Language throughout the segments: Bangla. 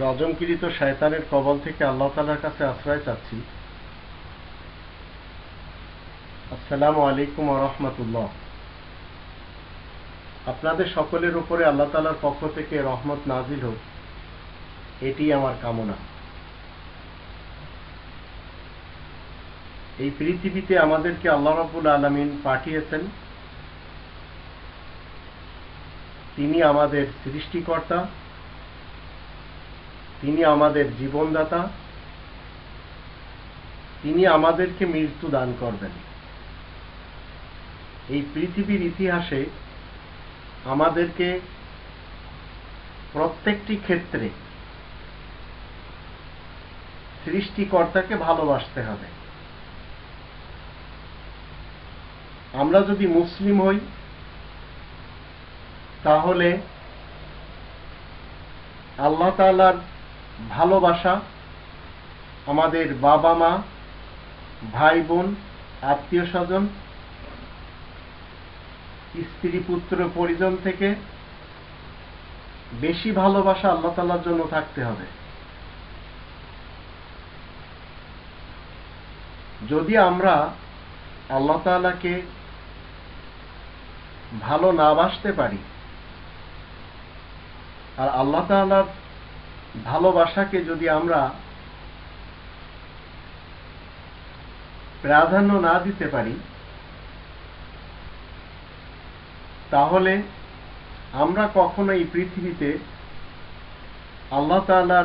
রজমকিরিত শয়তানের কবল থেকে আল্লাহ তালার কাছে আশ্রয় চাচ্ছি। আসসালামু আলাইকুম রহমতুল্লাহ। আপনাদের সকলের উপরে আল্লাহ তালার পক্ষ থেকে রহমত নাজিল হোক। এটি আমার কামনা। এই পৃথিবীতে আমাদেরকে আল্লাহ রাব্বুল আলামিন পাঠিয়েছেন। তিনি আমাদের সৃষ্টিকর্তা। তিনি আমাদের জীবনদাতা, তিনি আমাদেরকে মৃত্যু দান করবেন। এই পৃথিবীর ইতিহাসে আমাদেরকে প্রত্যেকটি ক্ষেত্রে সৃষ্টিকর্তাকে ভালোবাসতে হবে। আমরা যদি মুসলিম হই, তাহলে আল্লাহ তালার ভালোবাসা, আমাদের বাবা মা, ভাই বোন, আত্মীয় স্বজন, স্ত্রী পুত্র পরিজন থেকে বেশি ভালোবাসা আল্লাহ তালার জন্য থাকতে হবে। যদি আমরা আল্লাহ তালাকে ভালো না বাসতে পারি, আর আল্লাহ তালার ভালোবাসাকে যদি আমরা প্রাধান্য না দিতে পারি, তাহলে আমরা কখনো এই পৃথিবীতে আল্লাহ তালার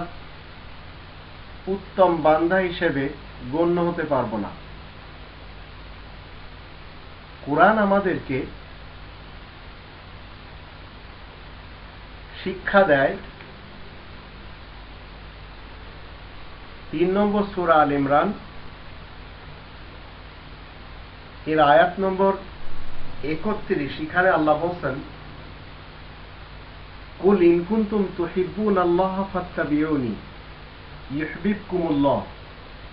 উত্তম বান্দা হিসেবে গণ্য হতে পারব না। কোরআন আমাদেরকে শিক্ষা দেয় তিন নম্বর সুরা আল ইমরান। এর আয়াত নম্বর একত্রিশ। এখানে আল্লাহ বলছেন, কুল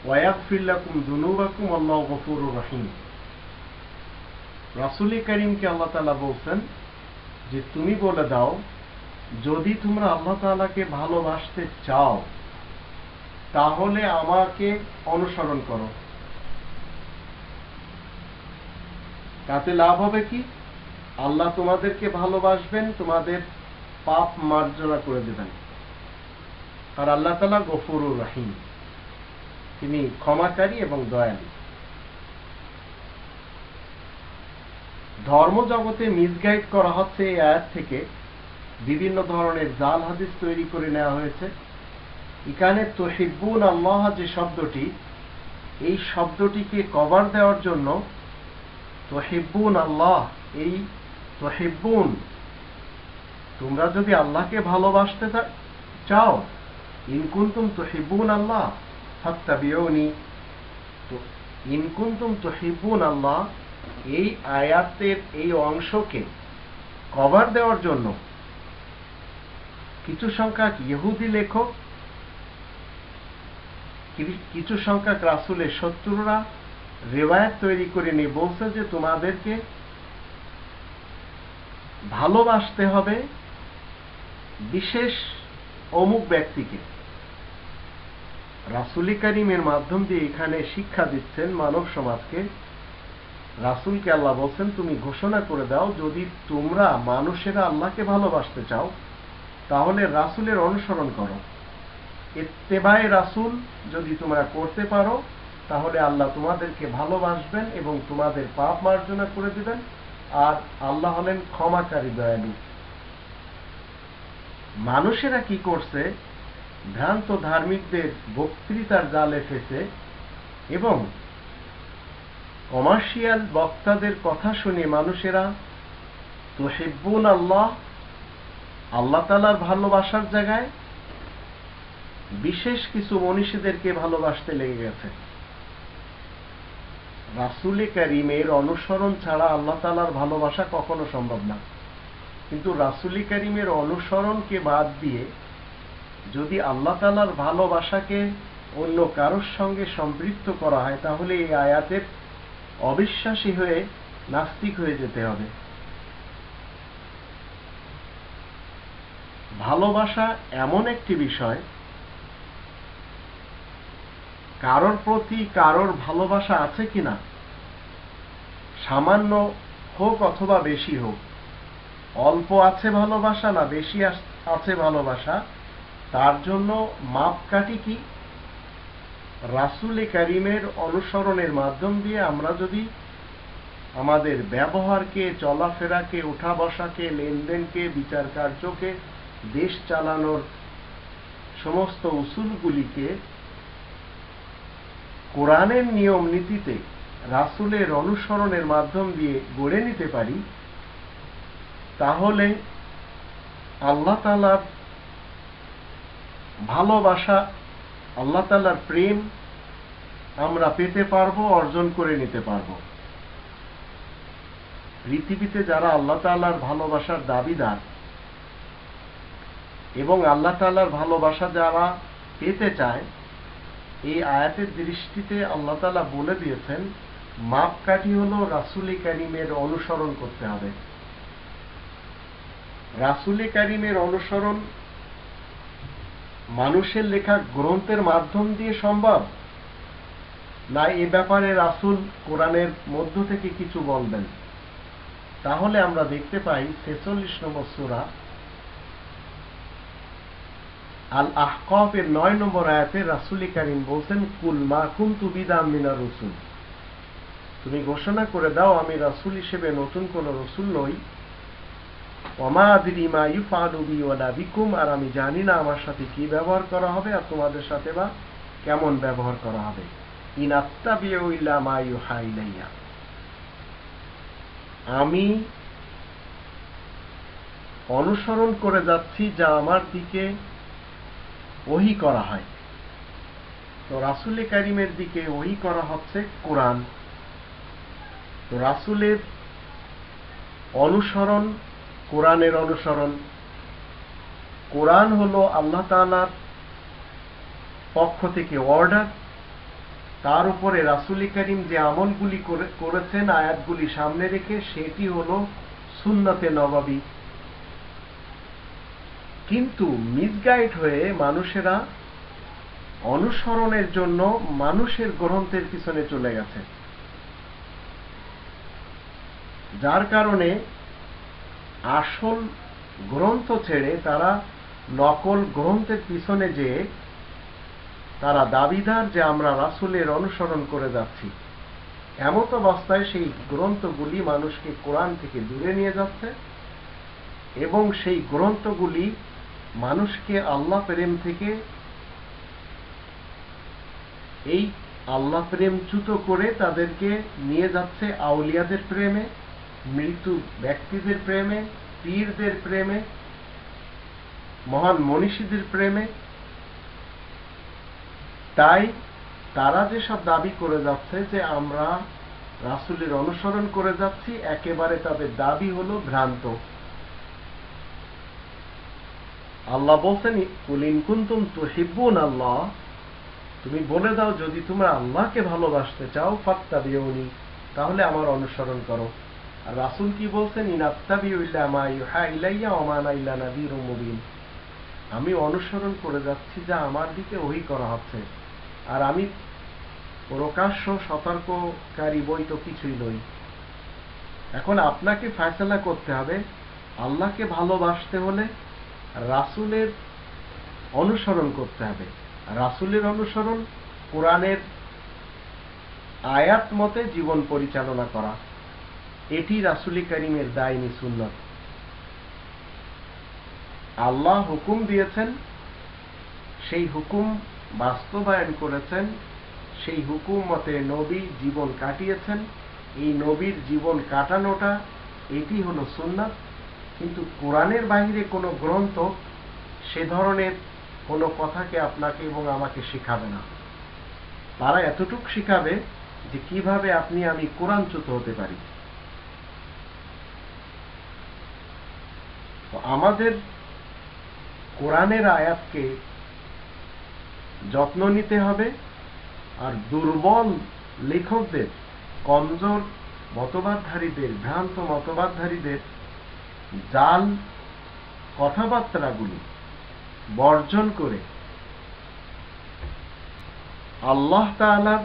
ওয়া ইয়াগফির লাকুম যুনুবাকুম আল্লাহু তাআলা বলছেন যে, তুমি বলে দাও, যদি তোমরা আল্লাহ তাআলাকে ভালোবাসতে চাও তাহলে আমাকে অনুসরণ করো। তাতে লাভ হবে কি? আল্লাহ তোমাদেরকে ভালোবাসবেন, তোমাদের পাপ মার্জনা করে দেবেন। আর আল্লাহ তালা গফুরুর রাহিম। তিনি ক্ষমাকারী এবং দয়ালু। ধর্ম জগতে মিসগাইড করা হচ্ছে এই আয়াত থেকে বিভিন্ন ধরনের জাল হাদিস তৈরি করে নেওয়া হয়েছে। এখানে তহিব্বুন আল্লাহ যে শব্দটি, এই শব্দটিকে কভার দেওয়ার জন্য তহিব্বুন আল্লাহ, এই তহিব্বুন, তোমরা যদি আল্লাহকে ভালোবাসতে চাও ইনকুন্তুম তহিব্বুন আল্লাহ, ফাত্তাবিউনি। তো ইনকুন্তুম তহিব্বুন আল্লাহ, এই আয়াতের এই অংশকে কভার দেওয়ার জন্য কিছু সংখ্যক ইহুদি লেখক কিছু সংখ্যক রাসুলের শত্রুরা রেওয়ায়ত তৈরি করে নিয়ে বলছে যে তোমাদেরকে ভালোবাসতে হবে বিশেষ অমুক ব্যক্তিকে। রাসুলি করিমের মাধ্যম দিয়ে এখানে শিক্ষা দিচ্ছেন মানব সমাজকে। রাসুলকে আল্লাহ বলছেন, তুমি ঘোষণা করে দাও, যদি তোমরা মানুষেরা আল্লাহকে ভালোবাসতে চাও, তাহলে রাসুলের অনুসরণ করো। ইত্তেবায় রাসুল যদি তোমরা করতে পারো, তাহলে আল্লাহ তোমাদেরকে ভালোবাসবেন এবং তোমাদের পাপ মার্জনা করে দিবেন। আর আল্লাহ হলেন ক্ষমাকারী দয়ালু। মানুষেরা কি করছে? ভ্রান্ত ধার্মিকদের বক্তৃতার জালে ফেসে এবং কমার্শিয়াল বক্তাদের কথা শুনে মানুষেরা তো হেব্বুন আল্লাহ আল্লাহ তালার ভালোবাসার জায়গায় বিশেষ কিছু মনীষীদেরকে ভালোবাসতে লেগে গেছে। রাসুলে করিমের অনুসরণ ছাড়া আল্লাহ তালার ভালোবাসা কখনো সম্ভব না। কিন্তু রাসুলি করিমের অনুসরণকে বাদ দিয়ে যদি আল্লাহ তালার ভালোবাসাকে অন্য কারোর সঙ্গে সম্পৃক্ত করা হয়, তাহলে এই আয়াতের অবিশ্বাসী হয়ে নাস্তিক হয়ে যেতে হবে। ভালোবাসা এমন একটি বিষয় কারোর প্রতি কারোর ভালোবাসা আছে কিনা? সামান্য হোক অথবা বেশি হোক, অল্প আছে ভালোবাসা না বেশি আছে ভালোবাসা, তার জন্য মাপকাঠি কি? রাসুলে কারিমের অনুসরণের মাধ্যম দিয়ে আমরা যদি আমাদের ব্যবহারকে, চলাফেরাকে উঠা বসাকে লেনদেনকে বিচার কার্যকে দেশ চালানোর সমস্ত উসুলগুলিকে কোরআনের নিয়ম নীতিতে রাসুলের অনুসরণের মাধ্যম দিয়ে গড়ে নিতে পারি, তাহলে আল্লাহ তালার ভালোবাসা, আল্লাহ তালার প্রেম আমরা পেতে পারব, অর্জন করে নিতে পারব। পৃথিবীতে যারা আল্লাহ তালার ভালোবাসার দাবিদার এবং আল্লাহ তালার ভালোবাসা যারা পেতে চায় এই আয়াতের দৃষ্টিতে আল্লাহ তালা বলে দিয়েছেন, মাপকাঠি হলো রাসুলি কারিমের অনুসরণ করতে হবে। রাসুলি কারিমের অনুসরণ মানুষের লেখা গ্রন্থের মাধ্যম দিয়ে সম্ভব? না, এ ব্যাপারে রাসুল কোরআনের মধ্য থেকে কিছু বলবেন? তাহলে আমরা দেখতে পাই ছেচল্লিশ নম্বর সুরা আল আহকফের নয় নম্বর আয়াতে রাসুলি কারিম বলছেন, কুল মা কুন্তু বিদাম মিনা রসুল। তুমি ঘোষণা করে দাও, আমি রাসুল হিসেবে নতুন কোন রসুল নই। আদিরি মা বিকুম। আর আমি জানি না আমার সাথে কি ব্যবহার করা হবে আর তোমাদের সাথে বা কেমন ব্যবহার করা হবে। ইন আত্তাবিউ ইল্লা মা ইউহা ইলাইয়া। আমি অনুসরণ করে যাচ্ছি যা আমার দিকে ওহি করা হয়। তো রাসুলে কারিমের দিকে ওহি করা হচ্ছে কোরআন। তো রাসুলের অনুসরণ, কোরআনের অনুসরণ। কোরআন হলো আল্লাহ তাআলার পক্ষ থেকে অর্ডার তার উপরে রাসুলি করিম যে আমলগুলি করে- করেছেন, আয়াতগুলি সামনে রেখে, সেটি হলো সুন্নতে নবাবী। কিন্তু মিসগাইড হয়ে মানুষেরা অনুসরণের জন্য মানুষের গ্রন্থের পিছনে চলে গেছে। যার কারণে আসল গ্রন্থ ছেড়ে তারা নকল গ্রন্থের পিছনে যে তারা দাবিদার যে আমরা রাসুলের অনুসরণ করে যাচ্ছি। এমত অবস্থায় সেই গ্রন্থগুলি মানুষকে কোরআন থেকে দূরে নিয়ে যাচ্ছে এবং সেই গ্রন্থগুলি মানুষকে আল্লাহ প্রেম থেকে এই আল্লাহ প্রেমচ্যুত করে তাদেরকে নিয়ে যাচ্ছে আউলিয়াদের প্রেমে, মৃত্যু ব্যক্তিদের প্রেমে, পীরদের প্রেমে, মহান মনীষীদের প্রেমে। তাই তারা যেসব দাবি করে যাচ্ছে যে আমরা রাসুলের অনুসরণ করে যাচ্ছি, একেবারে তাদের দাবি হলো ভ্রান্ত। আল্লাহ বলছেন কুলিন কুন্তুম তুহিব্বুন আল্লাহ। তুমি বলে দাও, যদি তোমরা আল্লাহকে ভালোবাসতে চাও ফাত্তা ফাত্তাবিউনি, তাহলে আমার অনুসরণ করো। আর রাসূল কি বলছেন ইনাত্তাবিউ ইল্লা মা ইউহা ইলাইয়া মা ইল্লা নাযীরুম মুবিন। আমি অনুসরণ করে যাচ্ছি, যা আমার দিকে ওহি করা হচ্ছে। আর আমি প্রকাশ্য সতর্ককারী বই তো কিছুই নই। এখন আপনাকে ফয়সালা করতে হবে, আল্লাহকে ভালোবাসতে হলে রাসূলের অনুসরণ করতে হবে। রাসূলের অনুসরণ কোরআনের আয়াত মতে জীবন পরিচালনা করা। এটি রাসূলি করিমের দায়নি সুন্নত। আল্লাহ হুকুম দিয়েছেন, সেই হুকুম বাস্তবায়ন করেছেন, সেই হুকুম মতে নবী জীবন কাটিয়েছেন। এই নবীর জীবন কাটানোটা এটি হলো সুন্নাত। কিন্তু কোরআনের বাহিরে কোনো গ্রন্থ সে ধরনের কোনো কথাকে আপনাকে এবং আমাকে শেখাবে না। তারা এতটুক শিখাবে যে কীভাবে আপনি আমি কোরআনচ্যুত হতে পারি। আমাদের কোরআনের আয়াতকে যত্ন নিতে হবে আর দুর্বল লেখকদের, কমজোর মতবাদধারীদের, ভ্রান্ত মতবাদধারীদের জাল কথাবার্তাগুলি বর্জন করে আল্লাহ তালার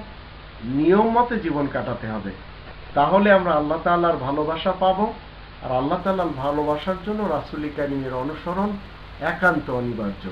নিয়ম মতে জীবন কাটাতে হবে। তাহলে আমরা আল্লাহ তাল্লাহার ভালোবাসা পাব আর আল্লাহ তাল্লাহার ভালোবাসার জন্য রাসুলি কারিমের অনুসরণ একান্ত অনিবার্য।